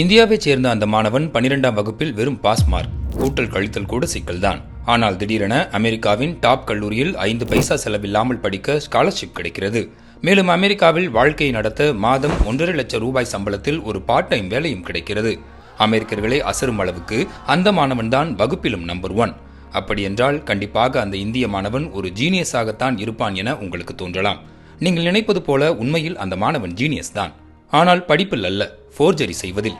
இந்தியாவைச் சேர்ந்த அந்த மாணவன் பனிரெண்டாம் வகுப்பில் வெறும் பாஸ் மார்க் கூட்டல் கழித்தல் கூட சிக்கல்தான். ஆனால் திடீரென அமெரிக்காவின் டாப் கல்லூரியில் ஐந்து பைசா செலவில்லாமல் படிக்க ஸ்காலர்ஷிப் கிடைக்கிறது. மேலும் அமெரிக்காவில் வாழ்க்கையை நடத்த மாதம் ஒன்றரை லட்சம் ரூபாய் சம்பளத்தில் ஒரு பார்ட் டைம் வேலையும் கிடைக்கிறது. அமெரிக்கர்களை அசரும் அளவுக்கு அந்த மாணவன்தான் வகுப்பிலும் நம்பர் ஒன் அப்படியென்றால் கண்டிப்பாக அந்த இந்திய மாணவன் ஒரு ஜீனியஸாகத்தான் இருப்பான் என உங்களுக்கு தோன்றலாம். நீங்கள் நினைப்பது போல உண்மையில் அந்த மாணவன் ஜீனியஸ் தான். ஆனால் படிப்பில் அல்ல ஃபோர்ஜரி செய்வதில்.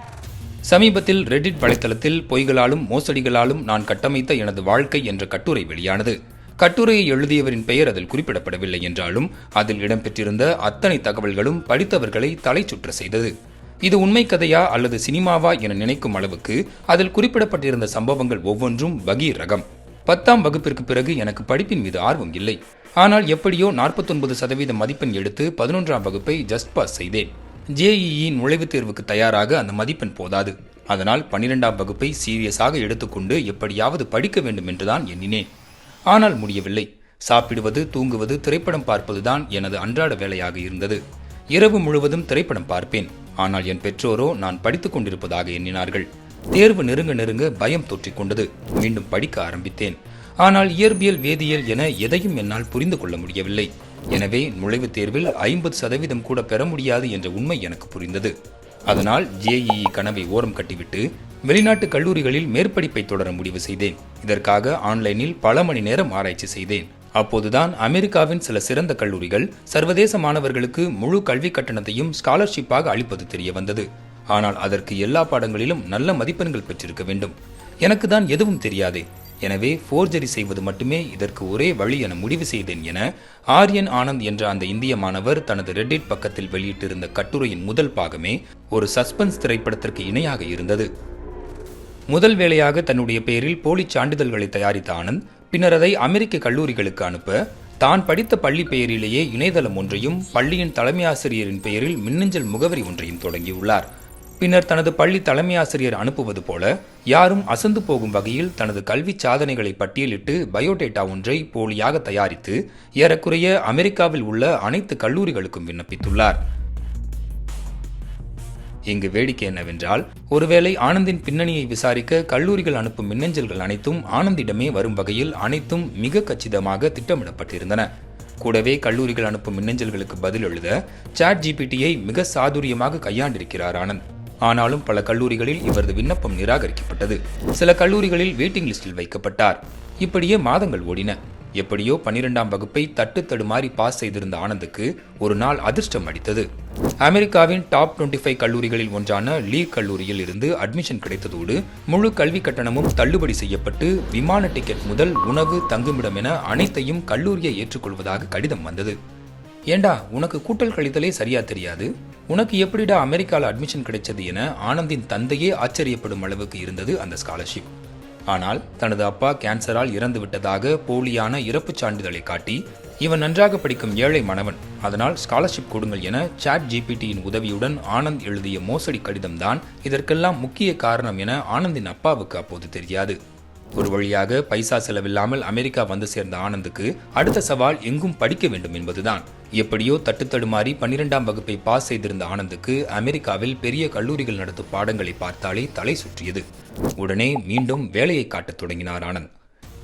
சமீபத்தில் ரெடிட் வலைத்தளத்தில் பொய்களாலும் மோசடிகளாலும் நான் கட்டமைத்த எனது வாழ்க்கை என்ற கட்டுரை வெளியானது. கட்டுரையை எழுதியவரின் பெயர் அதில் குறிப்பிடப்படவில்லை என்றாலும் அதில் இடம்பெற்றிருந்த அத்தனை தகவல்களும் படித்தவர்களை தலைச்சுற்ற செய்தது. இது உண்மை கதையா அல்லது சினிமாவா என நினைக்கும் அளவுக்கு அதில் குறிப்பிடப்பட்டிருந்த சம்பவங்கள் ஒவ்வொன்றும் பகீர் ரகம் பத்தாம் வகுப்பிற்கு பிறகு எனக்கு படிப்பின் மீது ஆர்வம் இல்லை. ஆனால் எப்படியோ 49% சதவீத மதிப்பெண் எடுத்து பதினொன்றாம் வகுப்பை ஜஸ்ட் பாஸ் செய்தேன். ஜேஇஇ நுழைவுத் தேர்வுக்கு தயாராக அந்த மதிப்பெண் போதாது. அதனால் பன்னிரெண்டாம் வகுப்பை சீரியஸாக எடுத்துக்கொண்டு எப்படியாவது படிக்க வேண்டும் என்றுதான் எண்ணினேன். ஆனால் முடியவில்லை. சாப்பிடுவது தூங்குவது திரைப்படம் பார்ப்பதுதான் எனது அன்றாட வேலையாக இருந்தது. இரவு முழுவதும் திரைப்படம் பார்ப்பேன். ஆனால் என் பெற்றோரோ நான் படித்துக் கொண்டிருப்பதாக எண்ணினார்கள். தேர்வு நெருங்க நெருங்க பயம் தொற்றிக்கொண்டது மீண்டும் படிக்க ஆரம்பித்தேன். ஆனால் இயற்பியல் வேதியியல் என எதையும் என்னால் புரிந்து கொள்ள முடியவில்லை. எனவே நுழைவுத் தேர்வில் ஐம்பது சதவீதம் கூட பெற முடியாது என்ற உண்மை எனக்கு புரிந்தது. அதனால் ஜேஇஇ கனவை ஓரம் கட்டிவிட்டு வெளிநாட்டு கல்லூரிகளில் மேற்படிப்பை தொடர முடிவு செய்தேன். இதற்காக ஆன்லைனில் பல மணி நேரம் ஆராய்ச்சி செய்தேன். அப்போதுதான் அமெரிக்காவின் சில சிறந்த கல்லூரிகள் சர்வதேச மாணவர்களுக்கு முழு கல்வி கட்டணத்தையும் ஸ்காலர்ஷிப்பாக அளிப்பது தெரிய வந்தது ஆனால் அதற்கு எல்லா பாடங்களிலும் நல்ல மதிப்பெண்கள் பெற்றிருக்க வேண்டும். எனக்கு தான் எதுவும் தெரியாதே. எனவே ஃபோர்ஜரி செய்வது மட்டுமே இதற்கு ஒரே வழி என முடிவு செய்தேன் என ஆரியன் ஆனந்த் என்ற அந்த இந்திய மாணவர் தனது ரெட்டிட் பக்கத்தில் வெளியிட்டிருந்த கட்டுரையின் முதல் பாகமே ஒரு சஸ்பென்ஸ் திரைப்படத்திற்கு இணையாக இருந்தது. முதல் வேளையாக தன்னுடைய பெயரில் போலிச் சான்றிதழ்களை தயாரித்த ஆனந்த் பின்னர் அதை அமெரிக்க கல்லூரிகளுக்கு அனுப்ப தான் படித்த பள்ளி பெயரிலேயே இணையதளம் ஒன்றையும் பள்ளியின் தலைமை ஆசிரியரின் பெயரில் மின்னஞ்சல் முகவரி ஒன்றையும் தொடங்கியுள்ளார். பின்னர் தனது பள்ளி தலைமை ஆசிரியர் அனுப்புவது போல யாரும் அசந்து போகும் வகையில் தனது கல்வி சாதனைகளை பட்டியலிட்டு பயோடேட்டா ஒன்றை போலியாக தயாரித்து ஏறக்குறைய அமெரிக்காவில் உள்ள அனைத்து கல்லூரிகளுக்கும் விண்ணப்பித்துள்ளார். இங்கு வேடிக்கை என்னவென்றால் ஒருவேளை ஆனந்தின் பின்னணியை விசாரிக்க கல்லூரிகள் அனுப்பும் மின்னஞ்சல்கள் அனைத்தும் ஆனந்திடமே வரும் வகையில் அனைத்தும் மிக கச்சிதமாக திட்டமிடப்பட்டிருந்தன. கூடவே கல்லூரிகள் அனுப்பும் மின்னஞ்சல்களுக்கு பதில் எழுத சாட் ஜிபிடியை மிக சாதுரியமாக கையாண்டிருக்கிறார் ஆனந்த். ஆனாலும் பல கல்லூரிகளில் இவரது விண்ணப்பம் நிராகரிக்கப்பட்டது. சில கல்லூரிகளில் வெயிட்டிங் லிஸ்டில் வைக்கப்பட்டார். இப்படியே மாதங்கள் ஓடின. எப்படியோ பன்னிரெண்டாம் வகுப்பை தட்டு தடுமாறி பாஸ் செய்திருந்த ஆனந்துக்கு ஒரு நாள் அதிர்ஷ்டம் அடித்தது அமெரிக்காவின் டாப் 25 ஃபைவ் கல்லூரிகளில் ஒன்றான லீக் கல்லூரியில் இருந்து அட்மிஷன் கிடைத்ததோடு முழு கல்வி கட்டணமும் தள்ளுபடி செய்யப்பட்டு விமான டிக்கெட் முதல் உணவு தங்குமிடம் என அனைத்தையும் கல்லூரியை ஏற்றுக்கொள்வதாக கடிதம் வந்தது. ஏண்டா உனக்கு கூட்டல் கழித்தலே சரியா தெரியாது? உனக்கு எப்படிடா அமெரிக்காவில் அட்மிஷன் கிடைச்சது என ஆனந்தின் தந்தையே ஆச்சரியப்படும் அளவுக்கு இருந்தது அந்த ஸ்காலர்ஷிப் ஆனால் தனது அப்பா கேன்சரால் இறந்து விட்டதாக போலியான இறப்புச் சான்றிதழை காட்டி இவன் நன்றாக படிக்கும் ஏழை மாணவன். அதனால் ஸ்காலர்ஷிப் கொடுங்கள் என சாட் ஜிபிடியின் உதவியுடன் ஆனந்த் எழுதிய மோசடி கடிதம்தான் இதற்கெல்லாம் முக்கிய காரணம் என ஆனந்தின் அப்பாவுக்கு அப்போது தெரியாது. ஒரு வழியாக பைசா செலவில்லாமல் அமெரிக்கா வந்து சேர்ந்த ஆனந்துக்கு அடுத்த சவால் எங்கும் படிக்க வேண்டும் என்பதுதான். எப்படியோ தட்டு தடுமாறி பன்னிரெண்டாம் வகுப்பை பாஸ் செய்திருந்த ஆனந்துக்கு அமெரிக்காவில் பெரிய கல்லூரிகள் நடத்தும் பாடங்களை பார்த்தாலே தலை சுற்றியது. உடனே மீண்டும் வேலையை காட்டத் தொடங்கினார் ஆனந்த்.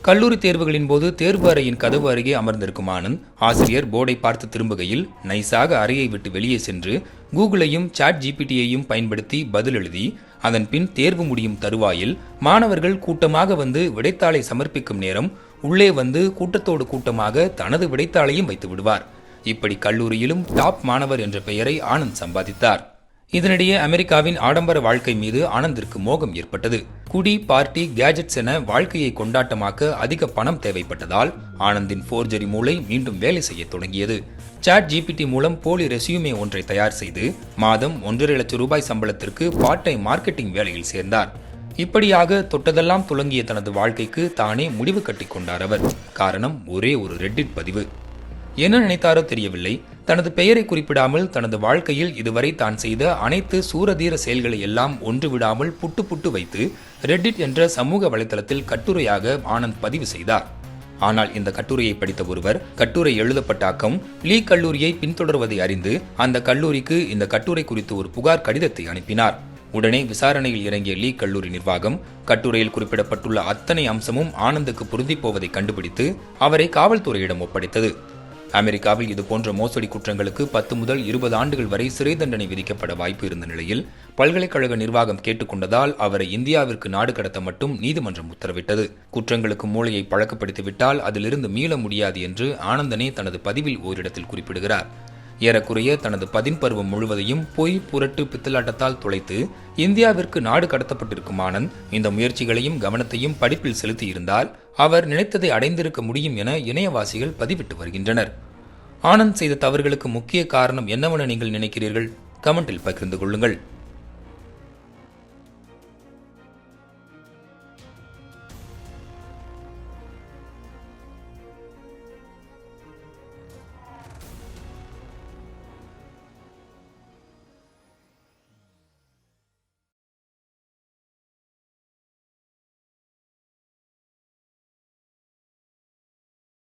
கல்லூரி தேர்வுகளின் போது தேர்வு அறையின் கதவு அருகே அமர்ந்திருக்கும் ஆனந்த் ஆசிரியர் போர்டை பார்த்து திரும்புகையில் நைஸாக அறையை விட்டு வெளியே சென்று கூகுளையும் சாட் ஜிபிடியையும் பயன்படுத்தி பதில் எழுதி அதன் பின் தேர்வு முடியும் தருவாயில் மாணவர்கள் கூட்டமாக வந்து விடைத்தாளை சமர்ப்பிக்கும் நேரம் உள்ளே வந்து கூட்டத்தோடு கூட்டமாக தனது விடைத்தாளையும் வைத்து விடுவார் இப்படி கல்லூரியிலும் டாப் மாணவர் என்ற பெயரை ஆனந்த் சம்பாதித்தார். இதனிடையே அமெரிக்காவின் ஆடம்பர வாழ்க்கை மீது ஆனந்திற்கு மோகம் ஏற்பட்டது. குடி பார்ட்டி கேஜெட்ஸ் என வாழ்க்கையை கொண்டாட்டமாக்க அதிக பணம் தேவைப்பட்டதால் ஆனந்தின் ஃபோர்ஜரி மூளை மீண்டும் வேலை செய்ய தொடங்கியது. சாட் ஜிபிடி மூலம் போலி ரெசியூமே ஒன்றை தயார் செய்து மாதம் ஒன்றரை லட்சம் ரூபாய் சம்பளத்திற்கு பார்ட் டைம் மார்க்கெட்டிங் வேலையில் சேர்ந்தார். இப்படியாக தொட்டதெல்லாம் துலங்கிய தனது வாழ்க்கைக்கு தானே முடிவு கட்டி கொண்டார் அவர். காரணம் ஒரே ஒரு ரெட்டிட் பதிவு. என்ன நினைத்தாரோ தெரியவில்லை. தனது பெயரை குறிப்பிடாமல் தனது வாழ்க்கையில் இதுவரை தான் செய்த அனைத்து சூரதீர செயல்களை எல்லாம் ஒன்று விடாமல் புட்டு புட்டு வைத்து ரெட்டிட் என்ற சமூக வலைதளத்தில் கட்டுரையாக ஆனந்த் பதிவு செய்தார். ஆனால் இந்த கட்டுரையை படித்த ஒருவர் கட்டுரை எழுதப்பட்ட அக்கம் லீ கல்லூரியை பின்தொடர்வதை அறிந்து அந்த கல்லூரிக்கு இந்த கட்டுரை குறித்து ஒரு புகார் கடிதத்தை அனுப்பினார். உடனே விசாரணையில் இறங்கிய லீ கல்லூரி நிர்வாகம் கட்டுரையில் குறிப்பிடப்பட்டுள்ள அத்தனை அம்சமும் ஆனந்துக்கு பொருந்தி போவதை கண்டுபிடித்து அவரை காவல்துறையிடம் ஒப்படைத்தது. அமெரிக்காவில் இதுபோன்ற மோசடி குற்றங்களுக்கு பத்து முதல் இருபது ஆண்டுகள் வரை சிறை தண்டனை விதிக்கப்பட வாய்ப்பு இருந்த நிலையில் பல்கலைக்கழக நிர்வாகம் கேட்டுக்கொண்டதால் அவரை இந்தியாவிற்கு நாடு கடத்த மட்டும் நீதிமன்றம் உத்தரவிட்டது. குற்றங்களுக்கு மூளையை பழக்கப்படுத்திவிட்டால் அதிலிருந்து மீள முடியாது என்று ஆனந்தனே தனது பதிவில் ஓரிடத்தில் குறிப்பிடுகிறார். ஏறக்குறைய தனது பதின்பருவம் முழுவதையும் பொய் புரட்டு பித்தலாட்டத்தால் துளைத்து இந்தியாவிற்கு நாடு கடத்தப்பட்டிருக்கும் ஆனந்த் இந்த முயற்சிகளையும் கவனத்தையும் படிப்பில் செலுத்தியிருந்தால் அவர் நினைத்ததை அடைந்திருக்க முடியும் என இணையவாசிகள் பதிவிட்டு வருகின்றனர். ஆனந்த் செய்த தவறுகளுக்கு முக்கிய காரணம் என்னவென நீங்கள் நினைக்கிறீர்கள்? கமெண்டில் பகிர்ந்து கொள்ளுங்கள்.